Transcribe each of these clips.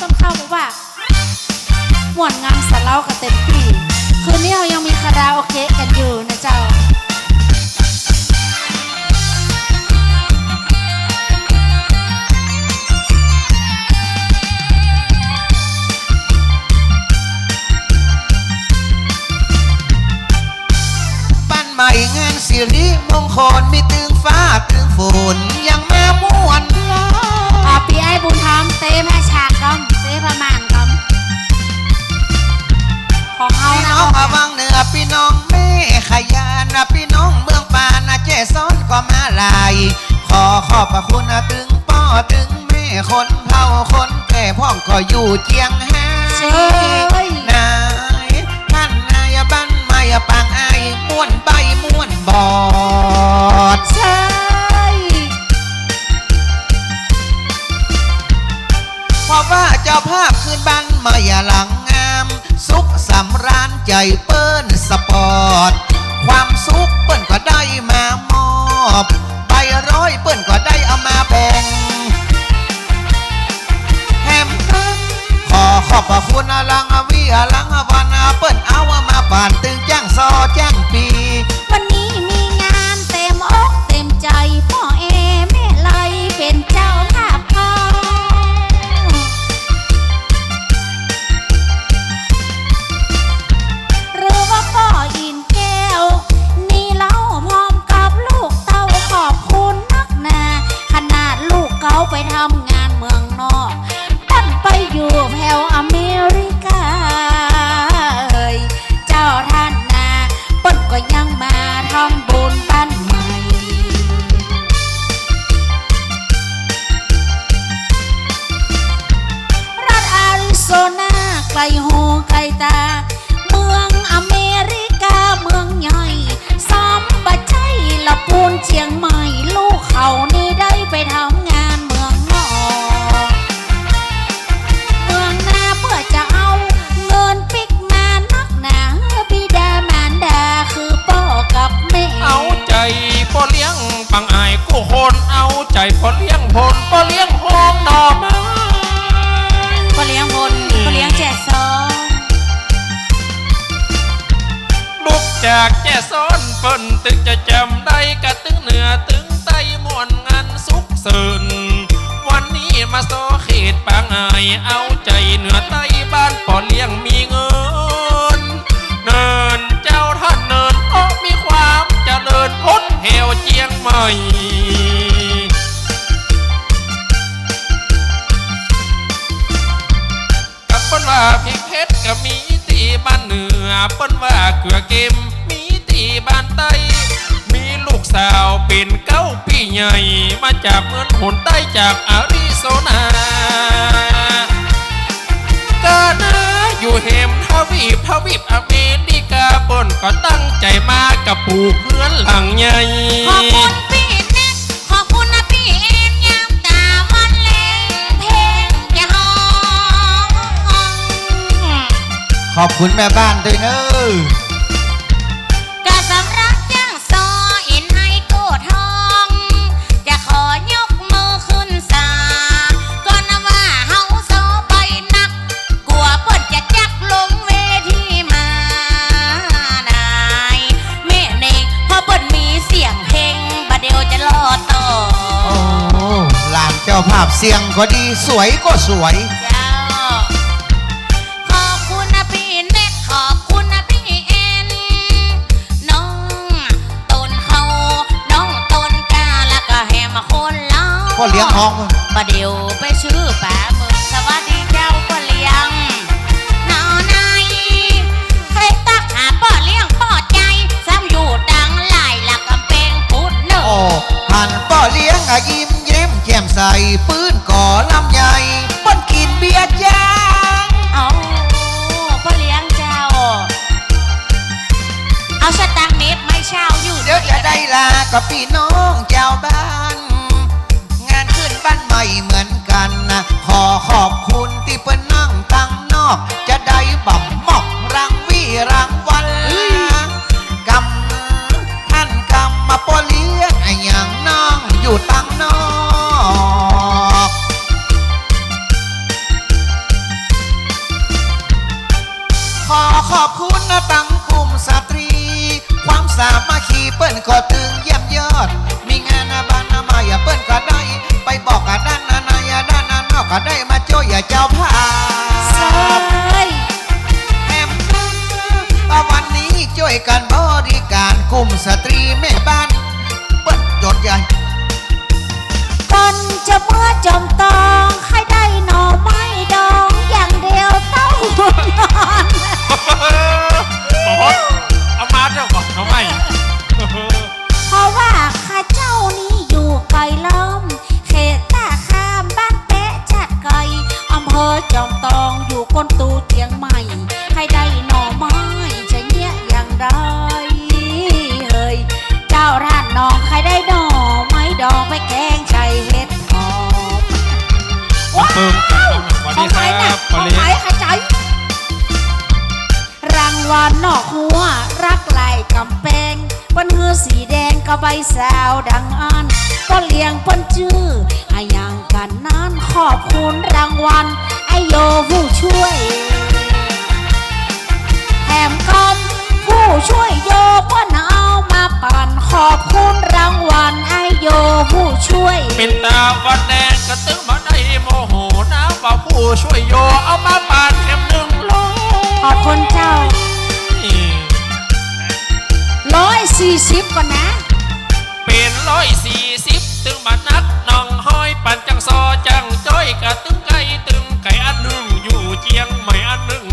ต้นข้าวบอกว่าม่วนงามสะเล่ากับเต็มที่คืนนี้เรายังมีคาราโอเกะกันอยู่นะเจ้าบ้านใหม่งานสิริมงคลมีตึงฟ้าตึงฝนยังแม่ม่วนอาปีไอ้บุญธรรมเต้แม่ฉาก ของเอาพี่นะน้องมาวังเหนือพี่น้องแม่ขยันนะพี่น้องเมืองปานนะเจซ้อนก็มาลาย ขอขอบพระคุณนะตึงป้อตึงแม่คนเฒ่าคนแก่พ่องก็อยู่เจียงไฮ้เชยนายท่านนายบ้านไม่ปางไอายม่วนใบม่วนบอดใช่เพราะว่าเจ้าภาพคืนบ้านไม่หลังงามสุขสำร้านใจเปิ้นสปอร์ต ความสุขเปิ้นก็ได้มามอบ พริกเพชรก็มีตีบ้านเหนือเปิ้นว่าเกลือเกมมีตีบ้านใต้ มีลูกสาวเป็นเก้าปีใหญ่ มาจากเมืองหนใต้จากอาริโซนาก็นะอยู่เฮมทวีปทวีปอเมริกาเปิ้นก็ตั้งใจมากับปลูกเรือนหลังใหญ่ ขอบคุณแม่บ้านด้วยเนอะกะสำรักย่างซออินให้โกทอง จะขอยกมือขึ้นสาก่อนนะว่าเฮาโซไปนัก กลัวเปิดจะจักลงเวทีมานายแม่เนกพอเปิดมีเสียงเพลงบาเดียวจะรอต่อ โอ้หลานเจ้าภาพเสียงก็ดีสวยก็สวย เล่าก็เลี้ยงห้องประเดี๋ยวไปชื่อป่าเมืองสวัสดีเจ้าก็เลี้ยงนอนายใครตักหาป้อเลี้ยงป้อใจซ้ำอยู่ดังหลายหลักกำแพงพุดเนอะโอ้หันก็เลี้ยงอะยิ้มเย้มแจ่มใสปืนก่อลำใหญ่เปิ้นกินเบียร์จ้างเอาพ่อเลี้ยงเจ้า เอาสตางค์เน็ตไม่เช่าอยู่เดี๋ยวจะได้ลากับพี่น้อง ขอบคุณที่เปิ้นนั่งตั้งนอก ใบแซวดังอันก็เลี้ยงปนจื้ออายังกันนั้นขอบคุณรางวัลไอโยผู้ช่วยแถมคนผู้ช่วยโยป้นเอามาปั่นขอบคุณรางวัลไอโยผู้ช่วย เป็นตาวันแดงกระตือมาได้โมโหนะว่าผู้ช่วยโยเอามาปั่นแถมหนึ่งร้อยขอบคุณเจ้าร้อยสี่สิบก่อนนะ ร้อยสี่สิบตึงบัดนักน้องหอยปั่นจังซอจังจ้อยกะตึงไก่ตึงไก่อันหนึ่งอยู่เจียงใหม่อันหนึ่ง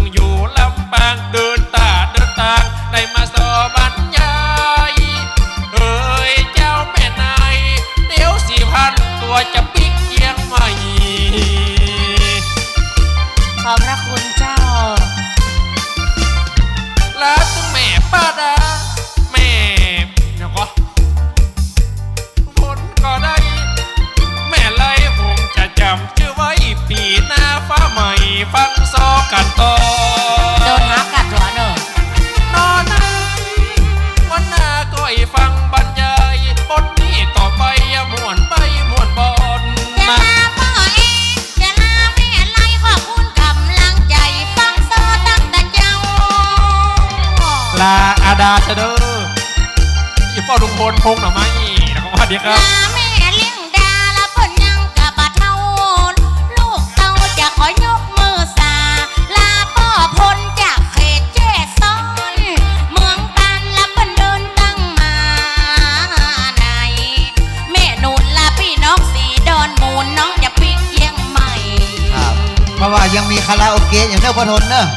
ลาอาดาเชเดอร์อีป้าลุงพลพงหน่อไหม้นะครับว่าดีครับ แม่เลี้ยงดาละเพนยังกะบะเท่าลูกเตจะขอยกมือสา ลาพ่อพลจากเขตแจ้ซ้อน เมืองปานละเพิ่นเดินตั้งมาไนแม่หนุนละพี่น้องสีดอนมูลน้องจะปิกเชียงใหม่ ครับ เพราะว่ายังมีคาราโอเกะอย่างเท่าพะนเนอะ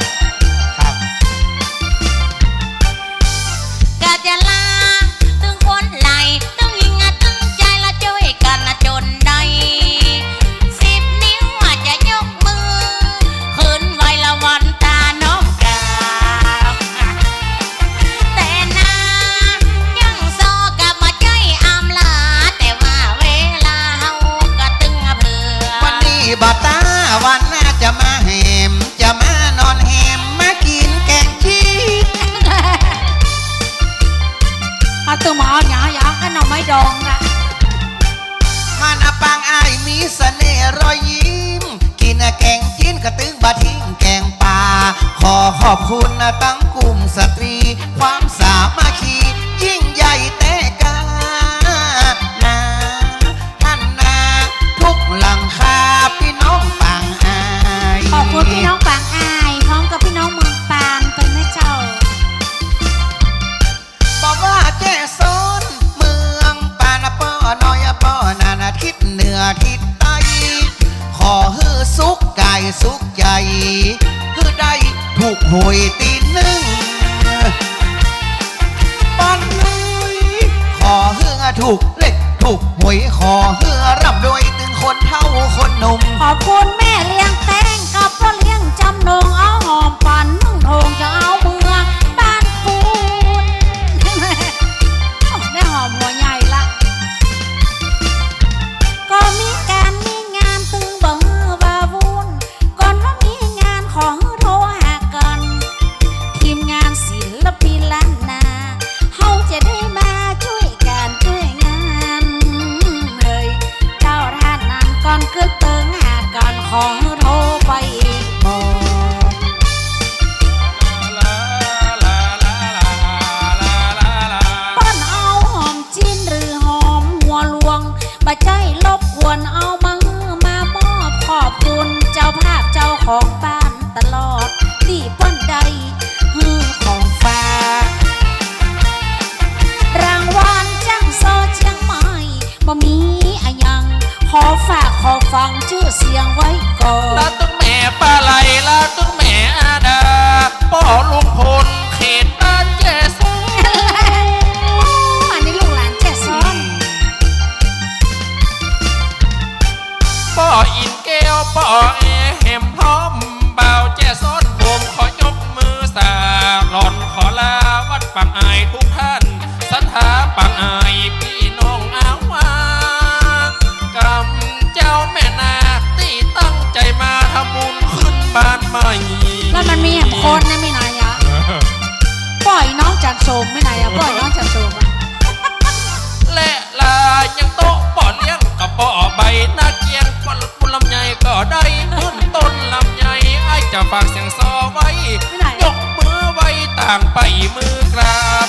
างไปมือกราบ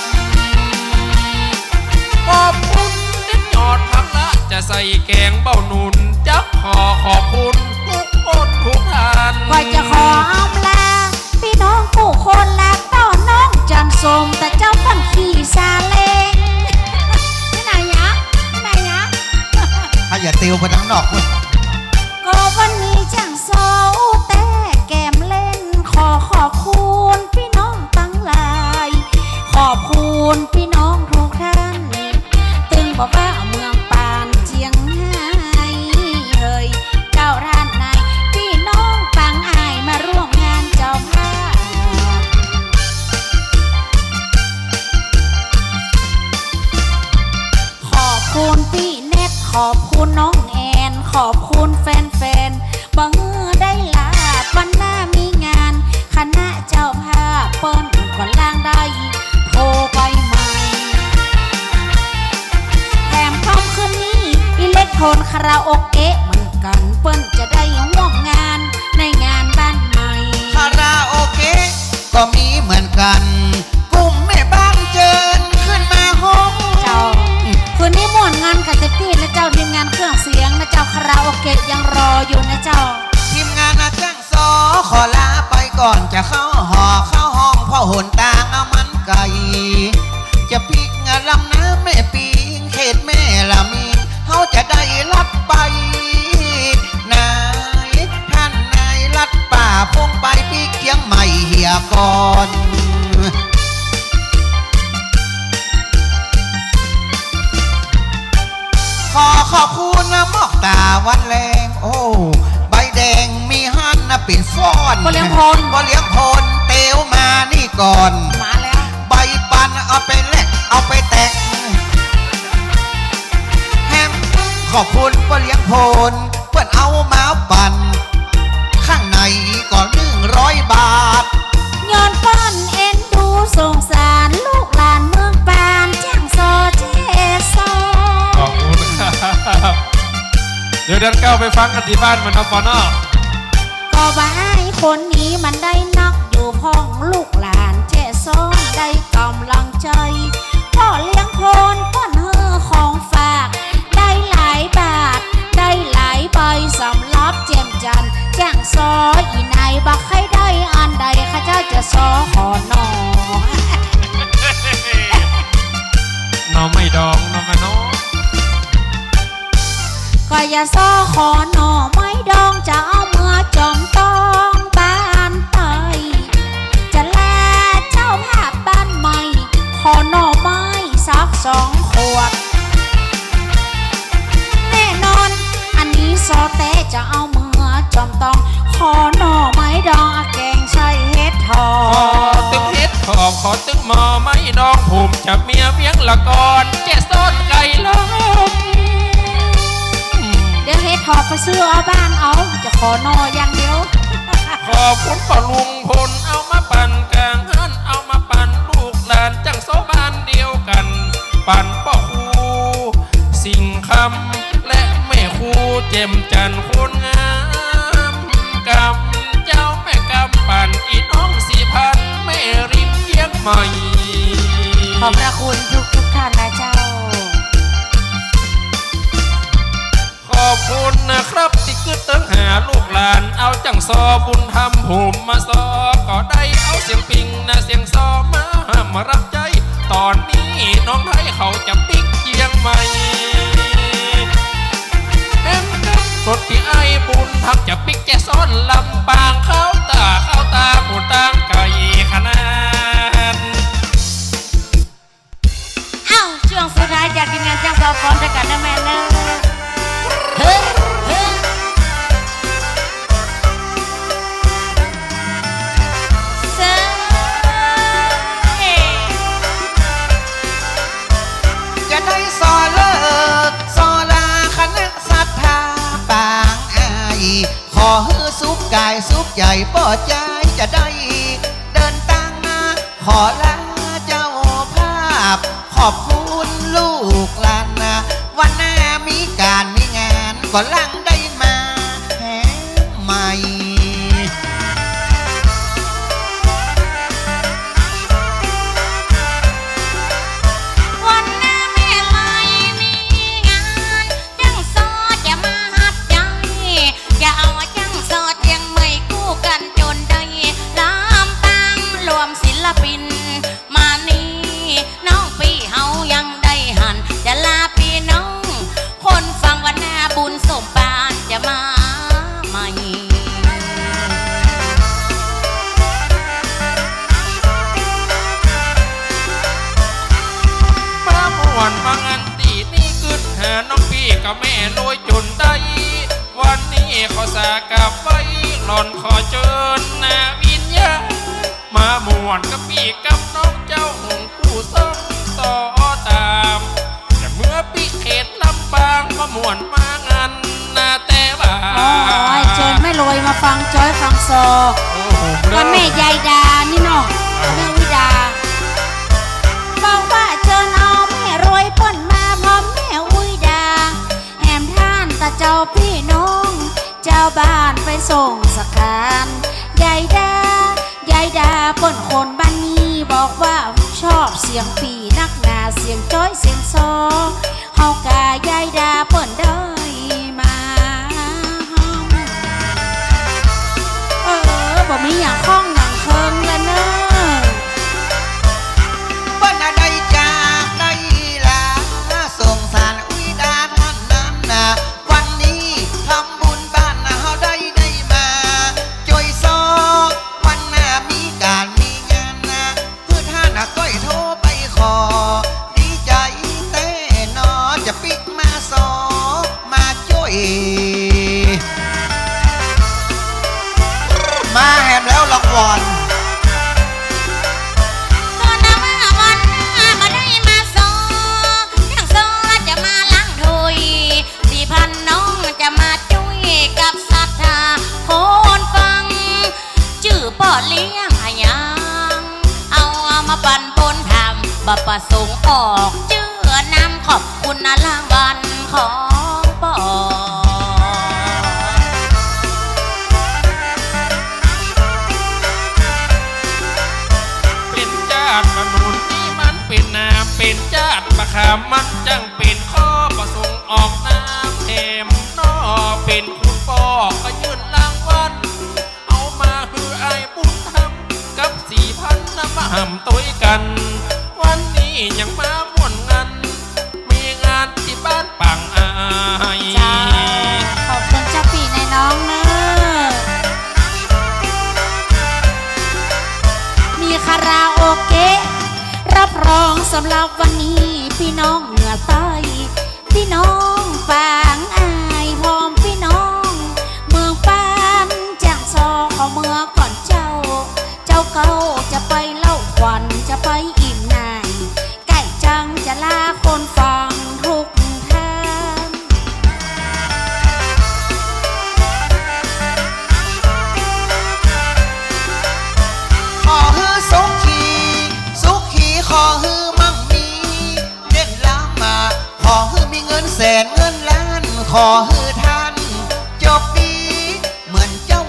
ขอบคุณนิดหยอดพักละ จะใส่แกงเบ้าหนุนจักขอขอบคุณทุกคนทุกท่านว่าจะขออำลาพี่น้องผู้คนละต้อนน้องจันโสมแต่เจ้าฟันขี่ซาเล้งไม่นายะไม่นายะถ้าอย่าติวไปทั้งนอกเว้ยก็วันนี้จังโซแต่แก้มเล่นขอขอบคุณพี่ อบคุณพี่น้องทุกท่าน ตึงบอกว่า ไก่จะพิกงานลำน้ำแม่ปีงเขตแม่ละมีเขาจะได้รับไปนายท่านนายรัดป่าพงไปปีเคียงใหม่เหียก่อนขอขอบคุณนะหมอกตาวันแรงโอ้ใบแดงมีหันนะเป็นฟ้อนบ่เลี้ยงพลบ่เลี้ยงพลเตียวมานี่ก่อน เอาไปแลกเอาไปแตกแฮมขอบคุณป้าเลี้ยงพลเพื่อนเอามาปั่นข้างในก่อนหนึ่งร้อยบาทย้อนป้อนเอ็นดูสงสารลูกหลานเมืองปานแจ้งซอเจซอขอบคุณครับเดี๋ยวเดินเก้าไปฟังกันที่บ้านมันนะปอนอก็บ่ายคนนี้มันได้ ออีนายบักให้ได้อันใดข้าเจ้าจะซอขอนอน้องไม่ดองน้องมาน้องก็อย่าซอขอน่อไม้ดองจะเอาเมื่อจอมต้องบ้านไตจะแลเจ้าภาพบ้านใหม่ขอน่อไม้สักสองขวดแน่นอน อันนี้ซอเต้จะเอาเมื่อ จอมต้อง ขอหน่อไม้ดองอาแกงใช้เฮ็ดทอขอตึกเฮ็ดขอบขอตึกหมอไม่ดองผมจะเมียเวียงละก่อนแจซ่อนไก่ล้อมเดี๋ยวเฮ็ดทอไปซื้อเอาบ้านเอา จะขอหน่ออย่างเดียว ขอบคุณพ่อลุงพลเอามาปั่นกลางหันเอามาปั่นลูกหลานจังโซบ้านเดียวกัน ปั่นพ่อครูสิ่งคำและแม่ครูเจมจันทร์คนงาม ใหม่ขอบพระคุณทุกทุกท่านนะเจ้า ขอบคุณนะครับที่กืคือตึงหาลูกหลานเอาจังซอบุญทำหุมมาซอก็ได้เอาเสียงปิงนะเสียงซอมามารับใจ ตอนนี้น้องไทยเขาจะปิ๊กเจียงใหม่เอ็มสดที่ไอ้บุญทำจะปิกแกซ้อนลำปางเข้าตาเข้าตาปูตังไก่ขนาด จากทีมงานจ้างสาวฟอนด้วยกันนะแม่เนอะเฮ้ยเฮ้ยเซ่จะได้สอเลิกสอลาคณะศรัทธาปางอายขอฮือสุขกายสุขใหญ่ป่อใจจะได้ เดินตั้งขอลา งา ส่งสการยายดายายดาเป่นคนบ้านนี้บอกว่าชอบเสียงปีนักหนาเสียงจ้อยเสียงซอเฮากายายดาเป่นได้มาเออบ่มีอย่างข้อ น้องจะมาจุ้ยกับศรัทธาคนฟังชื่อปลี้ยงอะยังเอามาปันปนทำบัประสงามเป็นจาดประคามมันจังเป็นข้อประสงค์ออกน้ำเห็มนอเป็นคุณปอก็ยื่นรางวัลเอามาคือไอ้บุญทำกับสี่พันนำมาห่ำตุ้ยกัน วันนี้ยังมา สำหรับวันนี้พี่น้องเหนือใต้พี่น้องฝางอายพร้อมพี่น้อง เมืองปานแจ้งซอขอเมื่อก่อนเจ้า เจ้าเก่าจะไปเล่าควันจะไปอิ่มนายไก่จังจะลาคนฟัง ขอฮือท่านจบดีเหมือนเจ้า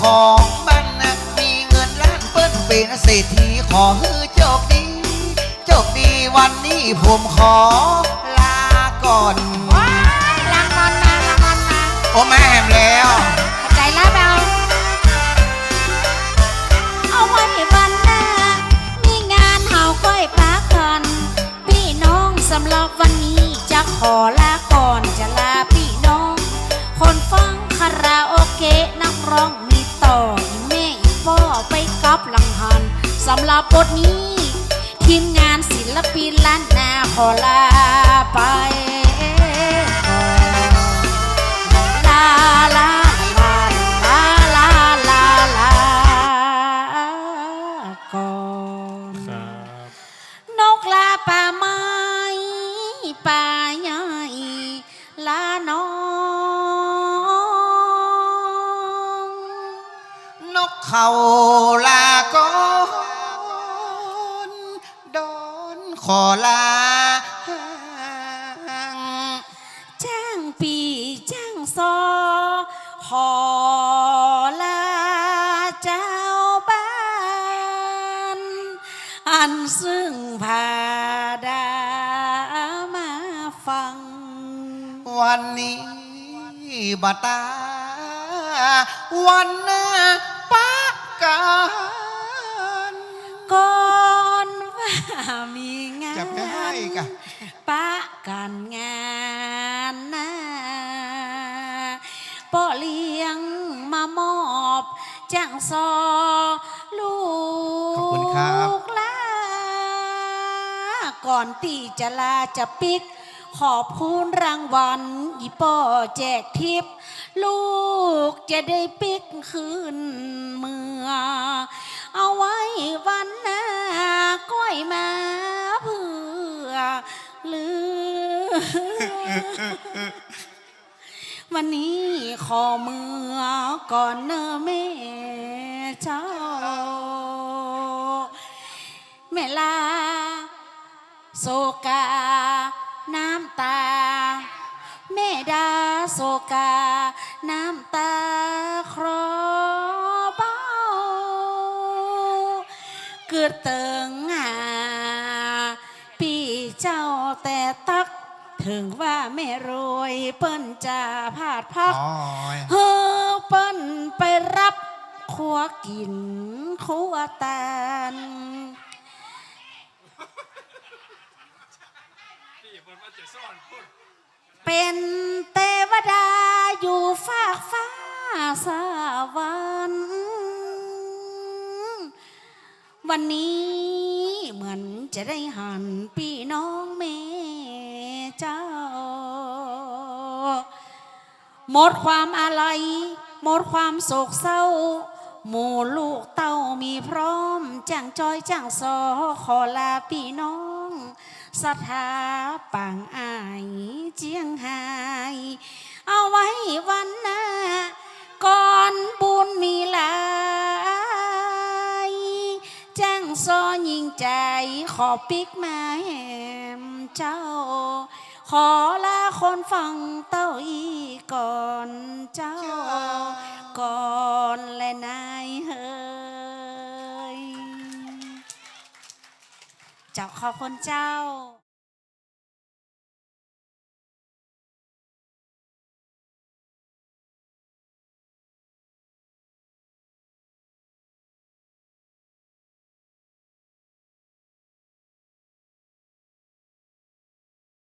ของบ้านนะมีเงินล้านเปิ้นเป็นเศรษฐีขอฮือจบดีจบดีวันนี้ผมขอลาก่อน ว้ายรางวัลมารางวัลมาโออ้แม่แหมแล้วำหรับวันนี้จะขอลาก่อนจะลาพี่น้อง คนฟังคาราโอเกะนักร้องมีต่ออีแม่อีพ่อไปกับหลังหันสำหรับบทนี้ ทีมงานศิลปินล้านนาขอลาไปาลาก่อนดอนขอลาจ้างปีจ้างซอขอลาเจ้าบ้าน อันซึ่งพาดามาฟัง วันนี้บตาวันหน้า กันก่อนว่ามีงานจับได้กะปะกันงานนะปอเลี้ยงมามอบจ้างซอลูกขอบคุณครับ ลาก่อนตีจะลาจะปิก ขอบคุณรางวัลอีป้อแจกทิป ลูกจะได้ปิกคืนเมือเอาไว้วันหน้าก้อยมาเพื่อลือวันนี้ขอมือก่อนเนอแม่เจ้า แม่ลาโศกา น้ำตา แม่ดาโศกา น้ำตาครอเบาเกิดเติงหาปีเจ้าแต่ตัก ถึงว่าแม่รวยเปิ้นจะพาดพัก อ๋อเฮอเปิ้นไปรับครัวกินครัวตาน เป็นเทวดาอยู่ฟากฟ้าสวรรค์วันนี้เหมือนจะได้หันพี่น้องเมเจ้า หมดความอะไร หมดความโศกเศร้า หมู่ลูกเต้ามีพร้อมจ้างจอยจ้างซอขอลาพี่น้อง สถาปางอายเจียงไฮเอาไว้วันหน้าก่อนบุญมีหลายจ้างซอยิงใจขอปิกมาแหมเจ้า ขอลาคนฟังเต้าอีก่อนเจ้า ก่อนและนายเฮย ขอบคุณเจ้า